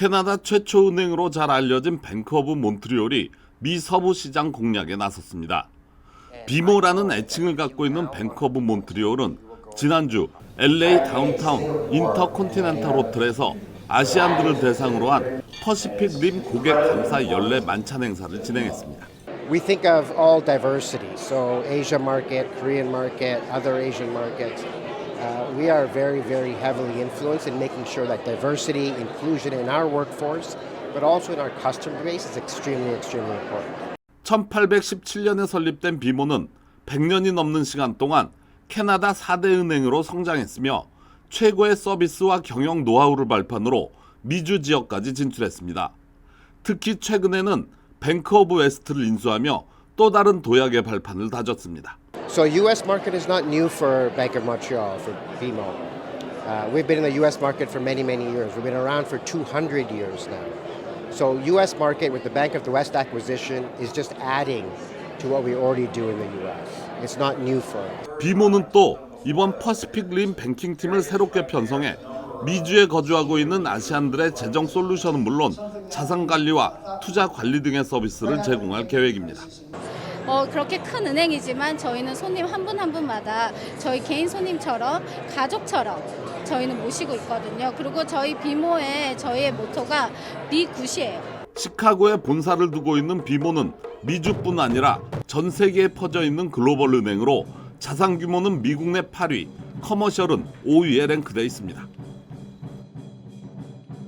캐나다 최초 은행으로 잘 알려진 뱅크 오브 몬트리올이 미 서부 시장 공략에 나섰습니다. 비모라는 애칭을 갖고 있는 뱅크 오브 몬트리올은 지난주 LA 다운타운 인터컨티넨탈 호텔에서 아시안들을 대상으로 한 퍼시픽 림 고객 감사 연례 만찬 행사를 진행했습니다. We think of all diversity, so Asia market, Korean market, other Asian markets. Uh, we are very, very heavily influenced in making sure that diversity, inclusion in our workforce, but also in our customer base is extremely, extremely important. 1817년에 설립된 비모는 100년이 넘는 시간 동안 캐나다 4대 은행으로 성장했으며 최고의 서비스와 경영 노하우를 발판으로 미주 지역까지 진출했습니다. 특히 최근에는 뱅크 오브 웨스트를 인수하며 또 다른 도약의 발판을 다졌습니다. So U.S. market is not new for Bank of Montreal, for BMO. Uh, we've been in the U.S. market for many, many years. We've been around for 200 years now. So U.S. market with the Bank of the West acquisition is just adding to what we already do in the U.S. It's not new for us. 비모는 또 이번 퍼시픽 림 뱅킹 팀을 새롭게 편성해 미주에 거주하고 있는 아시안들의 재정 솔루션은 물론 자산 관리와 투자 관리 등의 서비스를 제공할 계획입니다. 어, 그렇게 큰 은행이지만 저희는 손님 한 분 한 분마다 저희 개인 손님처럼 가족처럼 저희는 모시고 있거든요. 그리고 저희 비모의 저희의 모토가 비굿이에요. 시카고에 본사를 두고 있는 비모는 미주뿐 아니라 전 세계에 퍼져 있는 글로벌 은행으로 자산 규모는 미국 내 8위, 커머셜은 5위에 랭크되어 있습니다.